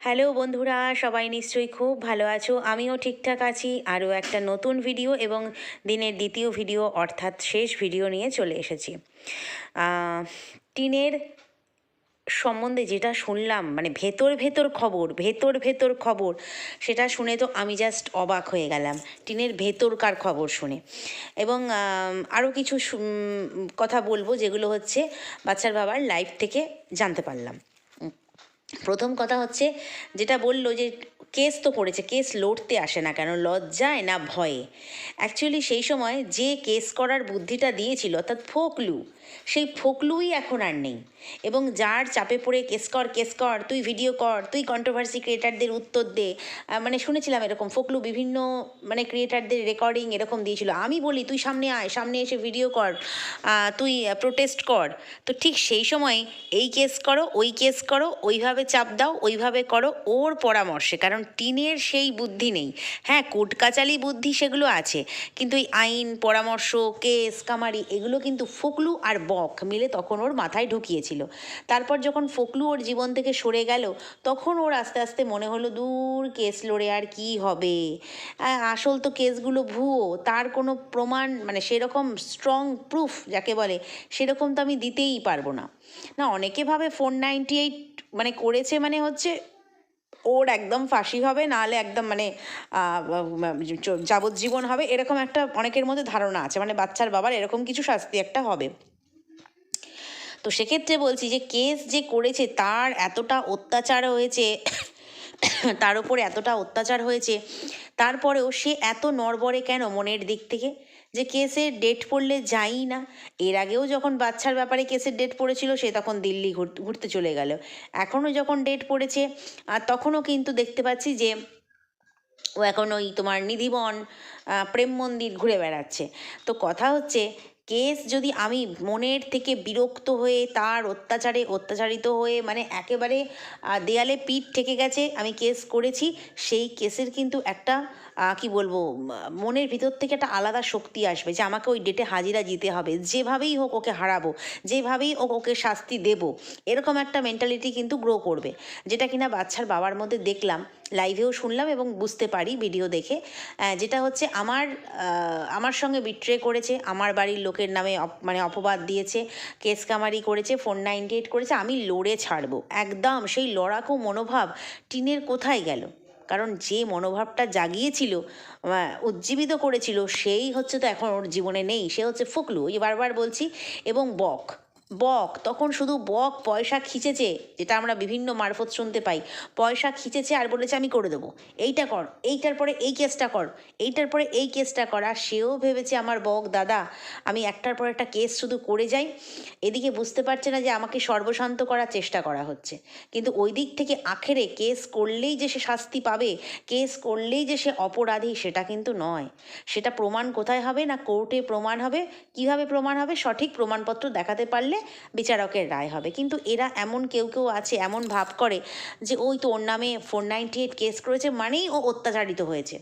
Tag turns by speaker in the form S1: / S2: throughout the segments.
S1: Hello বন্ধুরা, সবাই নিশ্চয়ই খুব ভালো আছো। আমিও ঠিকঠাক আছি। আরও একটা নতুন ভিডিও এবং দিনের দ্বিতীয় ভিডিও অর্থাৎ শেষ ভিডিও নিয়ে চলে এসেছি। টিনের সম্বন্ধে যেটা শুনলাম মানে ভেতর ভেতর খবর, ভেতর ভেতর খবর, সেটা শুনে তো আমি জাস্ট অবাক হয়ে গেলাম। টিনের ভেতরকার খবর শুনে। এবং আরও কিছু কথা বলব যেগুলো হচ্ছে বাচ্চার বাবার লাইফ থেকে জানতে পারলাম। প্রথম কথা হচ্ছে যেটা বলল যে কেস তো করেছে, কেস লড়তে আসে না কেন, লজ্জায় না ভয়ে। অ্যাকচুয়ালি সেই সময় যে কেস করার বুদ্ধিটা দিয়েছিল, অর্থাৎ ফোকলু, সেই ফোকলুই এখন আর নেই। এবং যার চাপে পড়ে কেস কর কেস কর, তুই ভিডিও কর, তুই কন্ট্রোভার্সি ক্রিয়েটারদের উত্তর দে মানে শুনেছিলাম এরকম ফোকলু বিভিন্ন মানে ক্রিয়েটারদের রেকর্ডিং এরকম দিয়েছিল। আমি বলি, তুই সামনে আয়, সামনে এসে ভিডিও কর তুই প্রোটেস্ট কর। তো ঠিক সেই সময় এই কেস করো, ওই কেস করো, ওইভাবে চাপ দাও, ওইভাবে করো ওর পরামর্শে, কারণ টিনের সেই বুদ্ধি নেই। হ্যাঁ কোর্ট কাচালি বুদ্ধি সেগুলো আছে, কিন্তু এই আইন, পরামর্শ, কেস, কামারি, এগুলো কিন্তু ফোকলু আর বক মিলে তখন ওর মাথায় ঢুকিয়েছিল। তারপর যখন ফোকলু ওর জীবন থেকে সরে গেল, তখন ওর আস্তে আস্তে মনে হলো, দূর কেস লড়ে আর কি হবে? আসল তো কেসগুলো ভুয়ো, তার কোনো প্রমাণ মানে সেরকম স্ট্রং প্রুফ যাকে বলে, সেরকম তো আমি দিতেই পারব না। না, অনেকে ভাবে ফোর নাইনটি এইট মানে করেছে মানে হচ্ছে ওর একদম ফাঁসি হবে, নাহলে একদম মানে যাবজ্জীবন হবে, এরকম একটা অনেকের মধ্যে ধারণা আছে। মানে বাচ্চার বাবার এরকম কিছু শাস্তি একটা হবে। তো সেক্ষেত্রে বলছি যে, কেস যে করেছে তার এতটা অত্যাচার হয়েছে, তার উপরে এতটা অত্যাচার হয়েছে, তারপরেও সে এত নড়বড়ে কেন মনের দিক থেকে? যে কেসের ডেট পড়লে যাই না। এর আগেও যখন বাচ্চার ব্যাপারে কেসের ডেট পড়েছিল, সে তখন দিল্লি ঘুর- ঘুরতে চলে গেল। এখনও যখন ডেট পড়েছে, আর তখনও কিন্তু দেখতে পাচ্ছি যে, ও এখন ওই তোমার নিধিবন প্রেম মন্দির ঘুরে বেড়াচ্ছে। তো কথা হচ্ছে, কেস যদি আমি মনের থেকে বিরক্ত হয়ে, তার অত্যাচারে অত্যাচারিত হয়ে মানে একেবারে দেয়ালে পিঠ ঠেকে গেছে, আমি কেস করেছি, সেই কেসের কিন্তু একটা কি বলব মনের ভিতর থেকে একটা আলাদা শক্তি আসবে যে আমাকে ওই ডেটে হাজিরা দিতে হবে। যেভাবেই হোক ওকে হারাবো, যেভাবেই হোক ওকে শাস্তি দেব, এরকম একটা মেন্টালিটি কিন্তু গ্রো করবে। যেটা কিনা বাচ্চার বাবার মধ্যে দেখলাম লাইভেও শুনলাম এবং বুঝতে পারি ভিডিও দেখে। যেটা হচ্ছে আমার আমার সঙ্গে বিট্রে করেছে, আমার বাড়ির লোকের নামে মানে অপবাদ দিয়েছে কেস কামারি করেছে ফোর নাইনটি এইট করেছে, আমি লড়ে ছাড়বো। একদম সেই লড়াকু মনোভাব টিনের কোথায় গেল? কারণ যে মনোভাবটা জাগিয়েছিল উজ্জীবিত করেছিল, সেই হচ্ছে তো এখন ওর জীবনে নেই। সে হচ্ছে ফুকলু। ওই বারবার বলছি, এবং বক। বক, তখন শুধু বক, পয়সা খিচেছে, যেটা আমরা বিভিন্ন মারফত শুনতে পাই। পয়সা খিচেছে আর বলেছে, আমি করে দেবো। এইটা কর, এইটার পরে এই কেসটা কর, এইটার পরে এই কেসটা কর। আর সেও ভেবেছে, আমার বক, দাদা, আমি একটার পর একটা কেস শুধু করে যাই। এদিকে বুঝতে পারছে না যে, আমাকে সর্বশান্ত করার চেষ্টা করা হচ্ছে। কিন্তু ওই দিক থেকে আখেরে কেস করলেই যে সে শাস্তি পাবে, কেস করলেই যে সে অপরাধী, সেটা কিন্তু নয়। সেটা প্রমাণ কোথায় হবে, না কোর্টে প্রমাণ হবে, কীভাবে প্রমাণ হবে, সঠিক প্রমাণপত্র দেখাতে পারলে বিচারকের রায় হবে। কিন্তু এরা এমন কেউ কেউ আছে, এমন ভাব করে যে ওই তো ওর নামে ফোর নাইনটি এইট কেস করেছে মানেই ও অত্যাচারিত হয়েছে।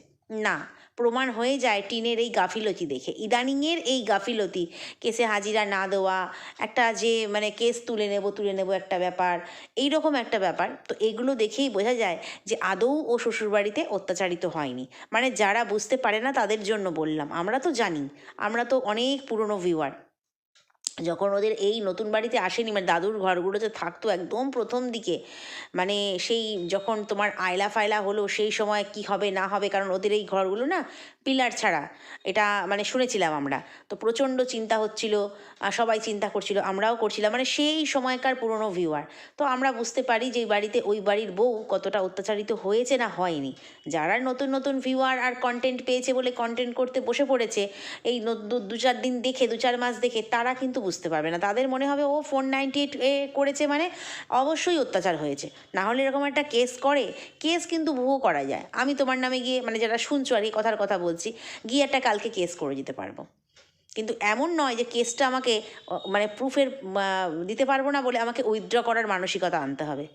S1: না, প্রমাণ হয়ে যায় টিনের এই গাফিলতি দেখে। ইদানিংয়ের এই গাফিলতি, কেসে হাজিরা না দেওয়া, একটা যে মানে কেস তুলে নেব তুলে নেব একটা ব্যাপার এই রকম একটা ব্যাপার। তো এগুলো দেখেই বোঝা যায় যে আদৌ ও শ্বশুরবাড়িতে অত্যাচারিত হয়নি। মানে যারা বুঝতে পারে না তাদের জন্য বললাম, আমরা তো জানি, আমরা তো অনেক পুরনো ভিউয়ার যখন ওদের এই নতুন বাড়িতে আসেনি মানে দাদুর ঘরগুলোতে থাকতো একদম প্রথম দিকে মানে সেই যখন তোমার আয়লা ফায়লা হলো, সেই সময় কি হবে না হবে, কারণ ওদের এই ঘরগুলো না পিলার ছাড়া। এটা মানে শুনেছিলাম আমরা। তো প্রচণ্ড চিন্তা হচ্ছিল সবাই চিন্তা করছিল, আমরাও করছিলাম। মানে সেই সময়কার পুরনো ভিউয়ার তো আমরা বুঝতে পারি যে এই বাড়িতে ওই বাড়ির বউ কতটা অত্যাচারিত হয়েছে না হয়নি। যারা নতুন নতুন ভিউয়ার আর কন্টেন্ট পেয়েছে বলে কন্টেন্ট করতে বসে পড়েছে, এই দু চার দিন দেখে, দু চার মাস দেখে, তারা কিন্তু বুঝতে পারবে না। তাদের মনে হবে, ও ফোর নাইনটি এইট এ করেছে মানে অবশ্যই অত্যাচার হয়েছে। না হলে এরকম একটা কেস করে। কেস কিন্তু ভুয়ো করা যায়। আমি তোমার নামে গিয়ে মানে যারা শুনছো আর কি কথার কথা বলছি গিয়ে একটা কালকে কেস করে দিতে পারব। কিন্তু এমন নয় যে কেসটা আমাকে মানে প্রুফের দিতে পারব না বলে আমাকে উইথড্র করার মানসিকতা আনতে হবে।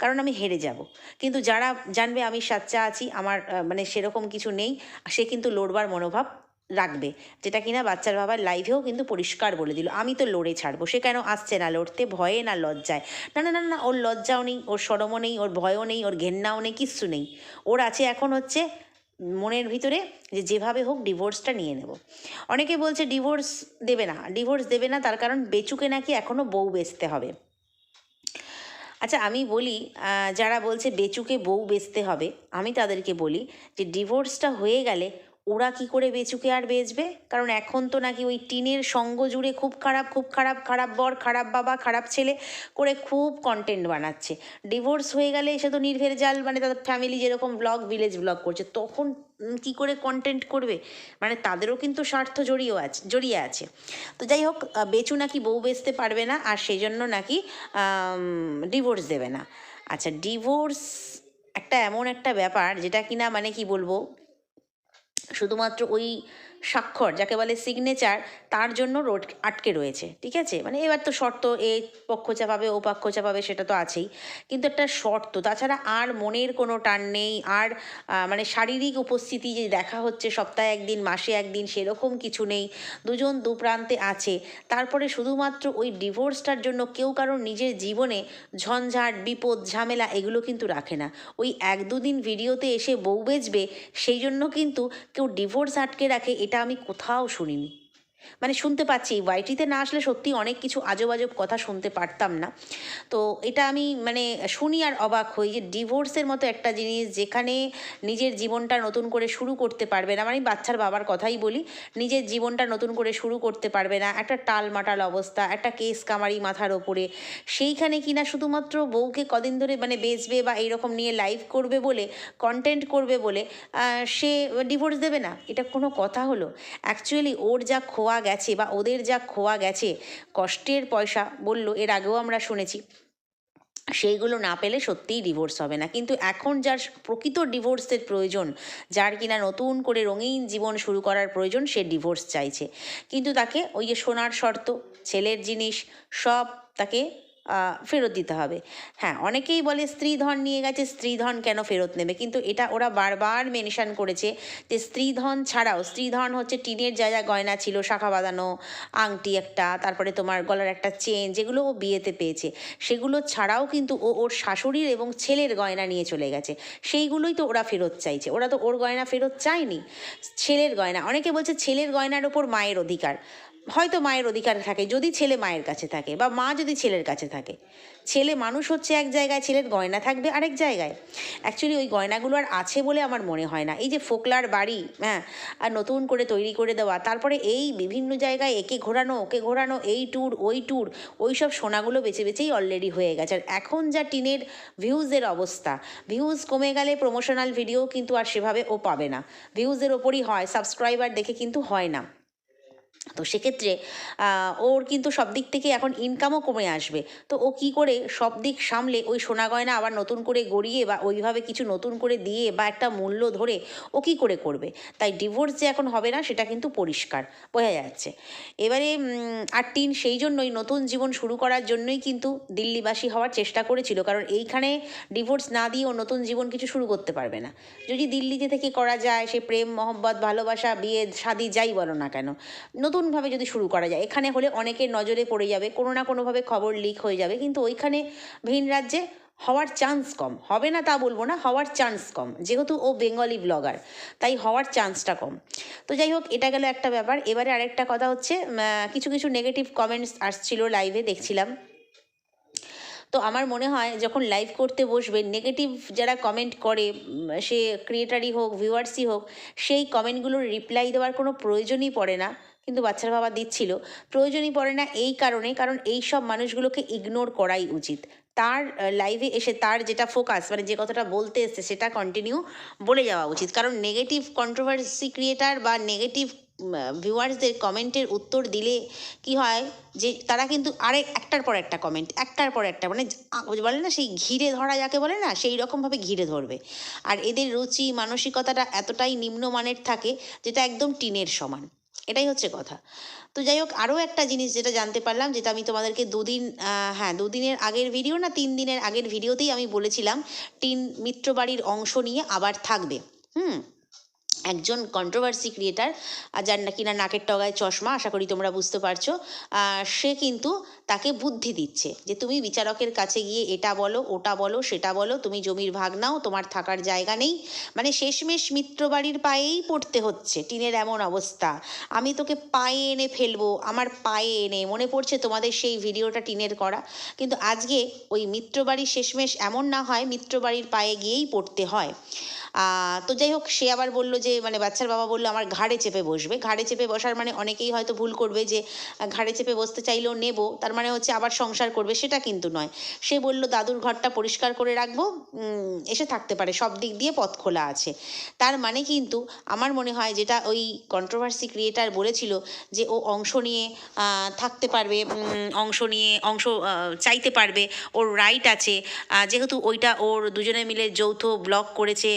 S1: কারণ আমি হেরে যাব। কিন্তু যারা জানবে আমি সাচ্চা আছি, আমার মানে সেরকম কিছু নেই, সে কিন্তু লড়বার মনোভাব রাখবে। যেটা কিনা বাচ্চার বাবার লাইভেও কিন্তু পরিষ্কার বলে দিল, আমি তো লড়ে ছাড়বো, সে কেন আসছে না? লড়তে ভয়ে না লজ্জায়? না না না না, ওর লজ্জাও নেই, ওর সরমও নেই, ওর ভয়ও নেই, ওর ঘেন্নাও নেই, কিচ্ছু নেই। ওর আছে এখন হচ্ছে মনের ভিতরে যে যেভাবে হোক ডিভোর্সটা নিয়ে নেব। অনেকে বলছে ডিভোর্স দেবে না। ডিভোর্স দেবে না, তার কারণ বেচুকে নাকি এখনও বউ বেচতে হবে। আচ্ছা আমি বলি যারা বলছে বেচুকে বউ বেচতে হবে, আমি তাদেরকে বলি যে ডিভোর্সটা হয়ে গেলে ওরা কি করে বেচুকে আর বেচবে? কারণ এখন তো নাকি ওই টিনের সঙ্গ জুড়ে খুব খারাপ খুব খারাপ খারাপ বর, খারাপ বাবা, খারাপ ছেলে করে খুব কন্টেন্ট বানাচ্ছে। ডিভোর্স হয়ে গেলে সে তো নির্ভের জাল মানে তাদের ফ্যামিলি যেরকম ব্লগ ভিলেজ ব্লগ করছে, তখন কি করে কন্টেন্ট করবে? মানে তাদেরও কিন্তু স্বার্থ জড়িয়েও আছে, জড়িয়ে আছে। তো যাই হোক বেচু নাকি বউ বেচতে পারবে না, আর সেই জন্য নাকি ডিভোর্স দেবে না। আচ্ছা ডিভোর্স একটা এমন একটা ব্যাপার, যেটা কিনা মানে কি বলব? শুধুমাত্র ওই স্বাক্ষর, যাকে বলে সিগনেচার তার জন্য রোড আটকে রয়েছে, ঠিক আছে? মানে এবার তো শর্ত, এ পক্ষ চাপাবে, ও পক্ষ চাপাবে, সেটা তো আছেই। কিন্তু একটা শর্ত, তাছাড়া আর মনের কোনো টান নেই, আর মানে শারীরিক উপস্থিতি যে দেখা হচ্ছে সপ্তাহে একদিন, মাসে একদিন, সেরকম কিছু নেই। দুজন দু প্রান্তে আছে। তারপরে শুধুমাত্র ওই ডিভোর্সটার জন্য কেউ কারোর নিজের জীবনে ঝঞ্ঝাট, বিপদ, ঝামেলা, এগুলো কিন্তু রাখে না। ওই এক দুদিন ভিডিওতে এসে বউ বেচবে, সেই জন্য কিন্তু কেউ ডিভোর্স আটকে রাখে, এটা আমি কোথাও শুনিনি। মানে শুনতে পাচ্ছি ওয়াইটিতে না আসলে সত্যি অনেক কিছু আজব আজব কথা শুনতে পারতাম না। তো এটা আমি মানে শুনি আর অবাক হই যে ডিভোর্সের মতো একটা জিনিস যেখানে নিজের জীবনটা নতুন করে শুরু করতে পারবে না। মানে বাচ্চার বাবার কথাই বলি, নিজের জীবনটা নতুন করে শুরু করতে পারবে না। একটা টাল মাটাল অবস্থা, একটা কেস কামারি মাথার ওপরে। সেইখানে কিনা শুধুমাত্র বউকে কদিন ধরে মানে বেচবে বা এইরকম নিয়ে লাইভ করবে বলে কন্টেন্ট করবে বলে সে ডিভোর্স দেবে না? এটা কোনো কথা হলো? অ্যাকচুয়ালি ওর যা খোয়া গেছে বা ওদের যা খোয়া গেছে, কষ্টের পয়সা বলল, এর আগেও আমরা শুনেছি। সেইগুলো না পেলে সত্যিই ডিভোর্স হবে না। কিন্তু এখন যার প্রকৃত ডিভোর্সের প্রয়োজন, যার কিনা নতুন করে রঙিন জীবন শুরু করার প্রয়োজন, সে ডিভোর্স চাইছে। কিন্তু তাকে ওই যে সোনার শর্ত, ছেলের জিনিস, সব তাকে ফেরত দিতে হবে। হ্যাঁ অনেকেই বলে স্ত্রী ধন নিয়ে গেছে স্ত্রী ধন কেন ফেরত নেবে? কিন্তু এটা ওরা বারবার মেনশন করেছে যে স্ত্রী ধন ছাড়াও স্ত্রী ধন হচ্ছে টিনের যা যা গয়না ছিল, শাখা বাঁধানো, আংটি একটা, তারপরে তোমার গলার একটা চেন, যেগুলো ও বিয়েতে পেয়েছে। সেগুলো ছাড়াও কিন্তু ও ওর শাশুড়ির এবং ছেলের গয়না নিয়ে চলে গেছে। সেইগুলোই তো ওরা ফেরত চাইছে। ওরা তো ওর গয়না ফেরত চায়নি। ছেলের গয়না, অনেকে বলছে ছেলের গয়নার ওপর মায়ের অধিকার। হয়তো মায়ের অধিকার থাকে, যদি ছেলে মায়ের কাছে থাকে বা মা যদি ছেলের কাছে থাকে। ছেলে মানুষ হচ্ছে এক জায়গায়, ছেলের গয়না থাকবে আরেক জায়গায়। অ্যাকচুয়ালি ওই গয়নাগুলো আর আছে বলে আমার মনে হয় না। এই যে ফোকলার বাড়ি হ্যাঁ আর নতুন করে তৈরি করে দেওয়া, তারপরে এই বিভিন্ন জায়গায় একে ঘোরানো, ওকে ঘোরানো, এই ট্যুর ওই ট্যুর ওই সব সোনাগুলো বেছে বেছেই অলরেডি হয়ে গেছে। আর এখন যা টিনের ভিউজের অবস্থা ভিউজ কমে গেলে প্রমোশনাল ভিডিও কিন্তু আর সেভাবে ও পাবে না। ভিউজের ওপরই হয় সাবস্ক্রাইবার দেখে কিন্তু হয় না। তো সেক্ষেত্রে ওর কিন্তু সব দিক থেকে এখন ইনকামও কমে আসবে। তো ও কি করে সব দিক সামলে ওই সোনা গয়না আবার নতুন করে গড়িয়ে বা ওইভাবে কিছু নতুন করে দিয়ে বা একটা মূল্য ধরে ও কি করে করবে? তাই ডিভোর্স যে এখন হবে না, সেটা কিন্তু পরিষ্কার। বোঝা যাচ্ছে। এবারে আর টিন সেই জন্যই নতুন জীবন শুরু করার জন্যই কিন্তু দিল্লিবাসী হওয়ার চেষ্টা করেছিল। কারণ এইখানে ডিভোর্স না দিয়ে ও নতুন জীবন কিছু শুরু করতে পারবে না। যদি দিল্লিতে থেকে করা যায়, সে প্রেম, মহব্বত, ভালোবাসা, বিয়ে, শাদি যাই বলো না কেন নতুনভাবে যদি শুরু করা যায়, এখানে হলে অনেকের নজরে পড়ে যাবে, কোনো না কোনোভাবে খবর লিক হয়ে যাবে, কিন্তু ওইখানে ভিন রাজ্যে হওয়ার চান্স কম। হবে না তা বলব না, হওয়ার চান্স কম, যেহেতু ও বেঙ্গলি ব্লগার তাই হওয়ার চান্সটা কম। তো যাই হোক, এটা গেল একটা ব্যাপার। এবারে আরেকটা কথা হচ্ছে কিছু কিছু নেগেটিভ কমেন্টস আসছিল লাইভে দেখছিলাম। তো আমার মনে হয়, যখন লাইভ করতে বসবে নেগেটিভ যারা কমেন্ট করে সে ক্রিয়েটারই হোক ভিউয়ার্সই হোক, সেই কমেন্টগুলোর রিপ্লাই দেওয়ার কোনো প্রয়োজনই পড়ে না। কিন্তু বাচ্চার বাবা দিচ্ছিল। প্রয়োজনই পড়ে না এই কারণে, কারণ এই সব মানুষগুলোকে ইগনোর করাই উচিত। তার লাইভে এসে তার যেটা ফোকাস মানে যে কথাটা বলতে এসছে সেটা কন্টিনিউ বলে যাওয়া উচিত। কারণ নেগেটিভ কন্ট্রোভার্সি ক্রিয়েটার বা নেগেটিভ ভিউয়ার্সদের কমেন্টের উত্তর দিলে কি হয় যে তারা কিন্তু আরে একটার পর একটা কমেন্ট একটার পর একটা মানে বলে না সেই ঘিরে ধরা যাকে বলে না, সেই রকমভাবে ঘিরে ধরবে। আর এদের রুচি, মানসিকতাটা এতটাই নিম্নমানের থাকে যেটা একদম টিনের সমান। এটাই হচ্ছে কথা। তো যাই হোক আরও একটা জিনিস যেটা জানতে পারলাম, যেটা আমি তোমাদেরকে দুদিন হ্যাঁ দুদিনের আগের ভিডিও না, তিন দিনের আগের ভিডিওতেই আমি বলেছিলাম টিন মিত্রবাড়ির অংশ নিয়ে আবার থাকবে। হুম? একজন কন্ট্রোভার্সি ক্রিয়েটার যার নাকি না নাকের টগায় চশমা, আশা করি তোমরা বুঝতে পারছ। সে কিন্তু তাকে বুদ্ধি দিচ্ছে যে তুমি বিচারকের কাছে গিয়ে এটা বলো, ওটা বলো, সেটা বলো, তুমি জমির ভাগ নাও, তোমার থাকার জায়গা নেই। মানে শেষমেশ মিত্রবাড়ির পায়েই পড়তে হচ্ছে, টিনের এমন অবস্থা। আমি তোকে পায়ে এনে ফেলব, আমার পায়ে এনে, মনে পড়ছে তোমাদের সেই ভিডিওটা টিনের করা। কিন্তু আজকে ওই মিত্রবাড়ি শেষমেশ এমন না হয় মিত্রবাড়ির পায়ে গিয়েই পড়তে হয়। তো যাই হোক, সে আবার বলল যে মানে বাচ্চার বাবা বলল, আমার ঘাড়ে চেপে বসবে। ঘাড়ে চেপে বসার মানে অনেকেই হয়তো ভুল করবে যে ঘাড়ে চেপে বসতে চাইলেও নেব, তার মানে হচ্ছে আবার সংসার করবে, সেটা কিন্তু নয়। সে বলল, দাদুর ঘরটা পরিষ্কার করে রাখব এসে থাকতে পারে, সব দিক দিয়ে পথ খোলা আছে। তার মানে কিন্তু আমার মনে হয় যেটা ওই কন্ট্রোভার্সি ক্রিয়েটার বলেছিল যে, ও অংশ নিয়ে থাকতে পারবে অংশ নিয়ে, অংশ চাইতে পারবে, ওর রাইট আছে। যেহেতু ওইটা ওর দুজনে মিলে যৌথ ব্লগ করেছে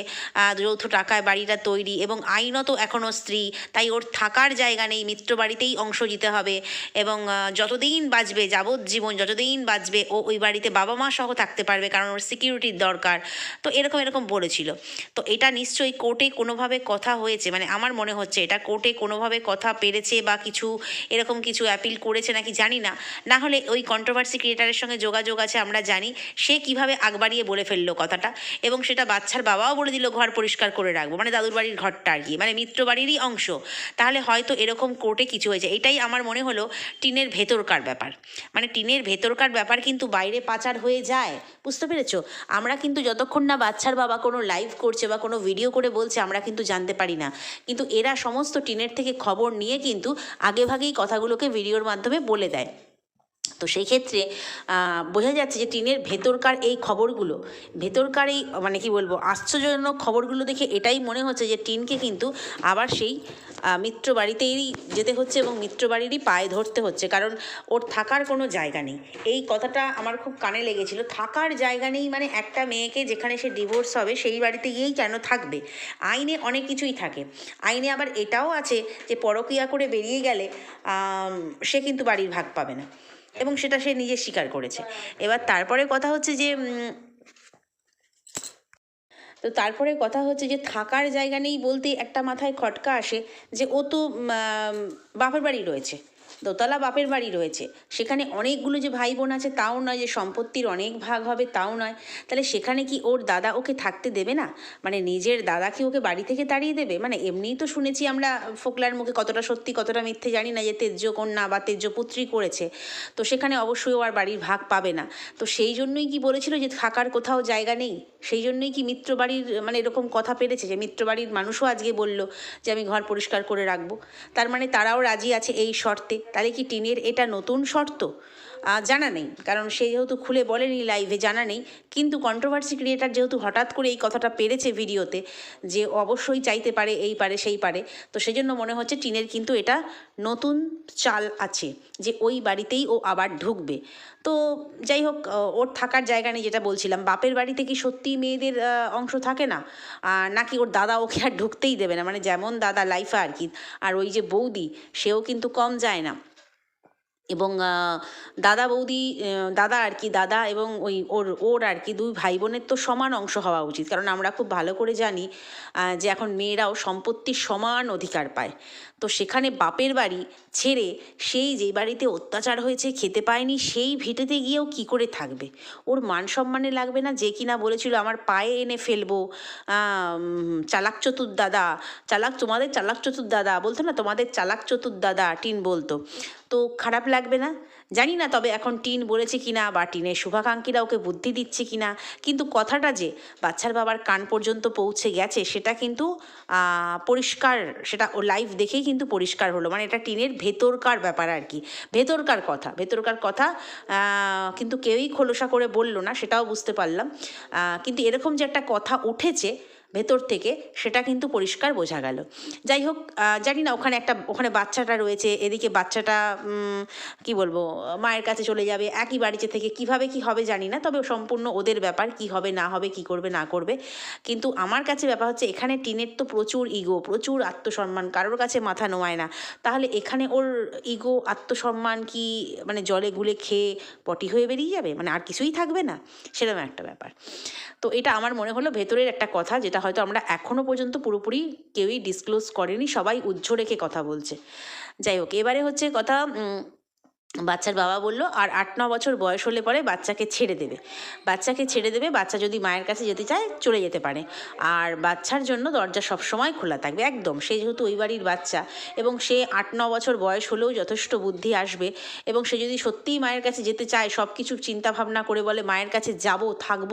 S1: যৌথ টাকায় বাড়িটা তৈরি এবং আইনত এখনও স্ত্রী, তাই ওর থাকার জায়গা নেই, মিত্র বাড়িতেই অংশ দিতে হবে এবং যতদিন বাঁচবে, যাবজ্জীবন যতদিন বাঁচবে, ও ওই বাড়িতে বাবা মা সহ থাকতে পারবে কারণ ওর সিকিউরিটির দরকার। তো এরকম এরকম বলেছিল। তো এটা নিশ্চয়ই কোর্টে কোনোভাবে কথা হয়েছে মানে আমার মনে হচ্ছে এটা কোর্টে কোনোভাবে কথা পেরেছে বা কিছু এরকম কিছু অ্যাপিল করেছে নাকি জানি না। না হলে ওই কন্ট্রোভার্সি ক্রিয়েটারের সঙ্গে যোগাযোগ আছে, আমরা জানি। সে কীভাবে আগ বাড়িয়ে বলে ফেলল কথাটা এবং সেটা বাচ্চার বাবাও বলে দিল ঘর পরিষ্কার করে রাখব মানে দাদুর বাড়ির ঘরটা আর কি মানে মিত্র বাড়িরই অংশ। তাহলে হয়তো এরকম কোর্টে কিছু হয়েছে। এটাই আমার মনে হলো টিনের ভেতরকার ব্যাপার। মানে টিনের ভেতরকার ব্যাপার কিন্তু বাইরে পাচার হয়ে যায়। বুঝতে পেরেছ? আমরা কিন্তু যতক্ষণ না বাচ্চার বাবা কোনো লাইভ করছে বা কোনো ভিডিও করে বলছে, আমরা কিন্তু জানতে পারি না। কিন্তু এরা সমস্ত টিনের থেকে খবর নিয়ে কিন্তু আগেভাগেই কথাগুলোকে ভিডিওর মাধ্যমে বলে দেয়। তো সেই ক্ষেত্রে বোঝা যাচ্ছে যে টিনের ভেতরকার এই খবরগুলো, ভেতরকার এই মানে কি বলব, আশ্চর্যজনক খবরগুলো দেখে এটাই মনে হচ্ছে যে টিনকে কিন্তু আবার সেই মিত্র বাড়িতেই যেতে হচ্ছে এবং মিত্র বাড়িরই পায়ে ধরতে হচ্ছে। কারণ ওর থাকার কোনো জায়গা নেই। এই কথাটা আমার খুব কানে লেগেছিল। থাকার জায়গা নেই মানে একটা মেয়েকে যেখানে সে ডিভোর্স হবে, সেই বাড়িতে গিয়েই কেন থাকবে? আইনে অনেক কিছুই থাকে। আইনে আবার এটাও আছে যে পরকিয়া করে বেরিয়ে গেলে সে কিন্তু বাড়ির ভাগ পাবে না। এবং সেটা সে নিজে স্বীকার করেছে। এবার তারপরে কথা হচ্ছে যে তো তারপরে কথা হচ্ছে যে থাকার জায়গা নেই বলতে একটা মাথায় খটকা আসে যে ও তো বাপের বাড়ি রয়েছে। দোতলা বাপের বাড়ি রয়েছে। সেখানে অনেকগুলো যে ভাই বোন আছে, তাও নয় যে সম্পত্তির অনেক ভাগ হবে, তাও নয়। তাহলে সেখানে কি ওর দাদা ওকে থাকতে দেবে না? মানে নিজের দাদা কি ওকে বাড়ি থেকে তাড়িয়ে দেবে? মানে এমনিই তো শুনেছি আমরা ফোকলার মুখে কতটা সত্যি, কতটা মিথ্যে জানি না যে তেজ্য কন্যা বা তেজ্য পুত্রী করেছে। তো সেখানে অবশ্যই ও আর বাড়ির ভাগ পাবে না। তো সেই জন্যই কি বলেছিল যে থাকার কোথাও জায়গা নেই? সেই জন্যই কি মিত্র বাড়ির মানে এরকম কথা পেরেছে যে মিত্র বাড়ির মানুষও আজকে বলল যে আমি ঘর পরিষ্কার করে রাখব? তার মানে তারাও রাজি আছে এই শর্তে। তাহলে কি টিনের এটা নতুন শর্ত? জানা নেই। কারণ সে যেহেতু খুলে বলেনি লাইভে জানা নেই, কিন্তু কন্ট্রোভার্সি ক্রিয়েটার যেহেতু হঠাৎ করে এই কথাটা পেরেছে ভিডিওতে যে অবশ্যই চাইতে পারে এই পারে সেই পারে, তো সেজন্য মনে হচ্ছে টিনের কিন্তু এটা নতুন চাল আছে যে ওই বাড়িতেই ও আবার ঢুকবে। তো যাই হোক ওর থাকার জায়গা নেই যেটা বলছিলাম। বাপের বাড়িতে কি সত্যি মেয়েদের অংশ থাকে না? নাকি ওর দাদা ওকে আর ঢুকতেই দেবে না? মানে যেমন দাদা লাইফা আর কি, আর ওই যে বৌদি, সেও কিন্তু কম যায় না। এবং দাদা বৌদি দাদা আর কি, দাদা এবং ওই ওর ওর আর কি দুই ভাই বোনের তো সমান অংশ হওয়া উচিত। কারণ আমরা খুব ভালো করে জানি যে এখন মেয়েরাও সম্পত্তির সমান অধিকার পায়। তো সেখানে বাপের বাড়ি ছেড়ে সেই যে বাড়িতে অত্যাচার হয়েছে, খেতে পায়নি, সেই ভিটেতে গিয়েও কি করে থাকবে? ওর মান সম্মানে লাগবে না যে কিনা বলেছিল, আমার পায়ে এনে ফেলব চালাক চতুর দাদা, চালাক তোমাদের চালাক চতুর দাদা, বলতো না তোমাদের চালাক চতুর দাদা, টিন বলতো। তো খারাপ লাগবে না? জানি না তবে এখন টিন বলেছে কিনা বা টিনের শুভাকাঙ্ক্ষীরা ওকে বুদ্ধি দিচ্ছে কিনা। কিন্তু কথাটা যে বাচ্চার বাবার কান পর্যন্ত পৌঁছে গেছে, সেটা কিন্তু পরিষ্কার, সেটা ও লাইভ দেখেই কিন্তু পরিষ্কার হলো। মানে এটা টিনের ভেতরকার ব্যাপার আর কি। ভেতরকার কথা ভেতরকার কথা কিন্তু কেউই খোলসা করে বলল না, সেটাও বুঝতে পারলাম। কিন্তু এরকম যে একটা কথা উঠেছে ভেতর থেকে সেটা কিন্তু পরিষ্কার বোঝা গেল। যাই হোক জানি না, ওখানে একটা, ওখানে বাচ্চাটা রয়েছে, এদিকে বাচ্চাটা কি বলব, মায়ের কাছে চলে যাবে, একই বাড়িতে থেকে কীভাবে কি হবে জানি না, তবে সম্পূর্ণ ওদের ব্যাপার, কি হবে, না হবে, কি করবে, না করবে। কিন্তু আমার কাছে ব্যাপার হচ্ছে, এখানে টিনের তো প্রচুর ইগো প্রচুর আত্মসম্মান, কারোর কাছে মাথা নোয়ায় না। তাহলে এখানে ওর ইগো আত্মসম্মান কি মানে জলে গুলে খেয়ে পটি হয়ে বেরিয়ে যাবে? মানে আর কিছুই থাকবে না? সেরকম একটা ব্যাপার। তো এটা আমার মনে হলো, ভেতরের একটা কথা, যেটা যেটা হয়তো আমরা এখনও পর্যন্ত পুরোপুরি কেউই ডিসক্লোজ করেনি, সবাই উজ্জ্ব রেখে কথা বলছে। যাই হোক, এবারে হচ্ছে কথা বাচ্চার বাবা বলল, আর আট, ন বছর বয়স হলে পরে বাচ্চাকে ছেড়ে দেবে। বাচ্চাকে ছেড়ে দেবে, বাচ্চা যদি মায়ের কাছে যেতে চায়, চলে যেতে পারে। আর বাচ্চার জন্য দরজা সবসময় খোলা থাকবে, একদম। সে যেহেতু ওই বাড়ির বাচ্চা এবং সে আট, ন বছর বয়স হলেও যথেষ্ট বুদ্ধি আসবে এবং সে যদি সত্যিই মায়ের কাছে যেতে চায় সব কিছু চিন্তাভাবনা করে বলে, মায়ের কাছে যাব, থাকব।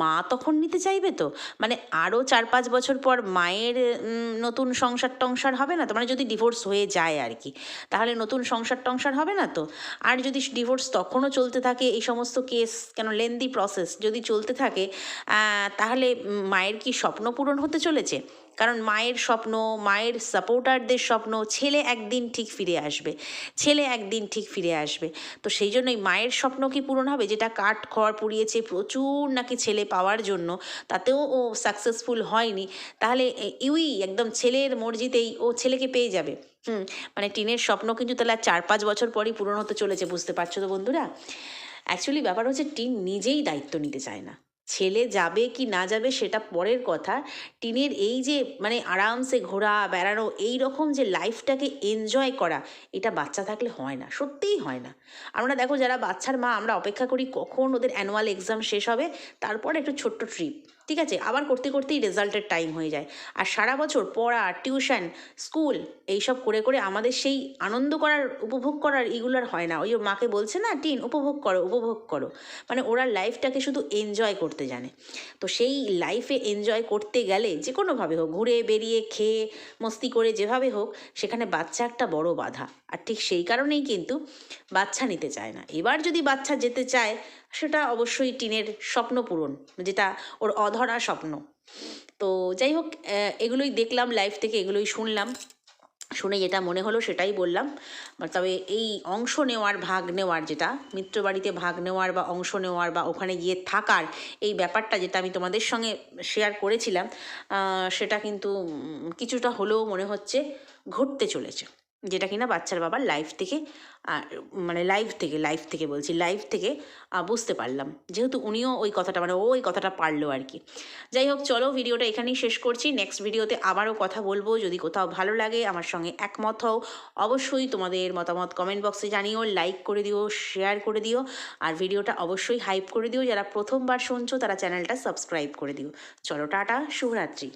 S1: মা তখন নিতে চাইবে তো? মানে আরও চার, পাঁচ বছর পর মায়ের নতুন সংসার টংসার হবে না তো? মানে যদি ডিভোর্স হয়ে যায় আর কি, তাহলে নতুন সংসার টংসার হবে না তো। আর যদি ডিভোর্স তখনও চলতে থাকে, এই সমস্ত কেস কেন লেন্দি প্রসেস যদি চলতে থাকে তাহলে মায়ের কি স্বপ্ন পূরণ হতে চলেছে? কারণ মায়ের স্বপ্ন, মায়ের সাপোর্টারদের স্বপ্ন, ছেলে একদিন ঠিক ফিরে আসবে, ছেলে একদিন ঠিক ফিরে আসবে। তো সেই জন্যই মায়ের স্বপ্ন কি পূরণ হবে? যেটা কাঠ, খড় পুড়িয়েছে প্রচুর নাকি ছেলে পাওয়ার জন্য, তাতেও ও সাকসেসফুল হয়নি, তাহলে ইউই একদম ছেলের মর্জিতেই ও ছেলেকে পেয়ে যাবে। হুম মানে টিনের স্বপ্ন কিন্তু তাহলে আর চার পাঁচ বছর পরই পূরণ হতে চলেছে, বুঝতে পারছ তো বন্ধুরা? অ্যাকচুয়ালি ব্যাপার হচ্ছে টিন নিজেই দায়িত্ব নিতে চায় না। ছেলে যাবে কি না যাবে সেটা পরের কথা। টিনের এই যে মানে আরামসে ঘোরা, বেড়ানো, এই রকম যে লাইফটাকে এনজয় করা, এটা বাচ্চা থাকলে হয় না, সত্যিই হয় না। আমরা দেখো যারা বাচ্চার মা, আমরা অপেক্ষা করি কখন ওদের অ্যানুয়াল এক্সাম শেষ হবে, তারপর একটু ছোট্ট ট্রিপ ঠিক আছে? আবার করতে করতেই রেজাল্টের টাইম হয়ে যায়। আর সারা বছর পড়া টিউশন স্কুল এইসব করে করে আমাদের সেই আনন্দ করার, উপভোগ করার এগুলোর হয় না। ওই মাকে বলছে, না, টিন, উপভোগ করো উপভোগ করো। মানে ওরা লাইফটাকে শুধু এনজয় করতে জানে। তো সেই লাইফে এনজয় করতে গেলে যে কোনোভাবে হোক, ঘুরে বেরিয়ে, খেয়ে, মস্তি করে যেভাবে হোক, সেখানে বাচ্চা একটা বড় বাধা। আর ঠিক সেই কারণেই কিন্তু বাচ্চা নিতে চায় না। এবার যদি বাচ্চা যেতে চায় সেটা অবশ্যই টিনের স্বপ্ন পূরণ, যেটা ওর অধরা স্বপ্ন। তো যাই হোক এগুলোই দেখলাম লাইফ থেকে এগুলোই শুনলাম। শুনে যেটা মনে হলো সেটাই বললাম। তবে এই অংশ নেওয়ার, ভাগ নেওয়ার যেটা মিত্র বাড়িতে ভাগ নেওয়ার বা অংশ নেওয়ার বা ওখানে গিয়ে থাকার এই ব্যাপারটা যেটা আমি তোমাদের সঙ্গে শেয়ার করেছিলাম সেটা কিন্তু কিছুটা হলেও মনে হচ্ছে ঘটতে চলেছে। যেটা কিনা বাচ্চার বাবার লাইফ থেকে আহ, মানে লাইভ থেকে লাইফ থেকে বলছি লাইভ থেকে বুঝতে পারলাম। যেহেতু উনিও ওই কথাটা মানে ও ওই কথাটা পারল আর কি। যাই হোক চলো ভিডিওটা এখানেই শেষ করছি। নেক্সট ভিডিওতে আবারও কথা বলব। যদি কোথাও ভালো লাগে আমার সঙ্গে একমত হও। অবশ্যই তোমাদের মতামত কমেন্ট বক্সে জানিও লাইক করে দিও শেয়ার করে দিও। আর ভিডিওটা অবশ্যই হাইপ করে দিও। যারা প্রথমবার শুনছো তারা চ্যানেলটা সাবস্ক্রাইব করে দিও। চলো টাটা শুভরাত্রি।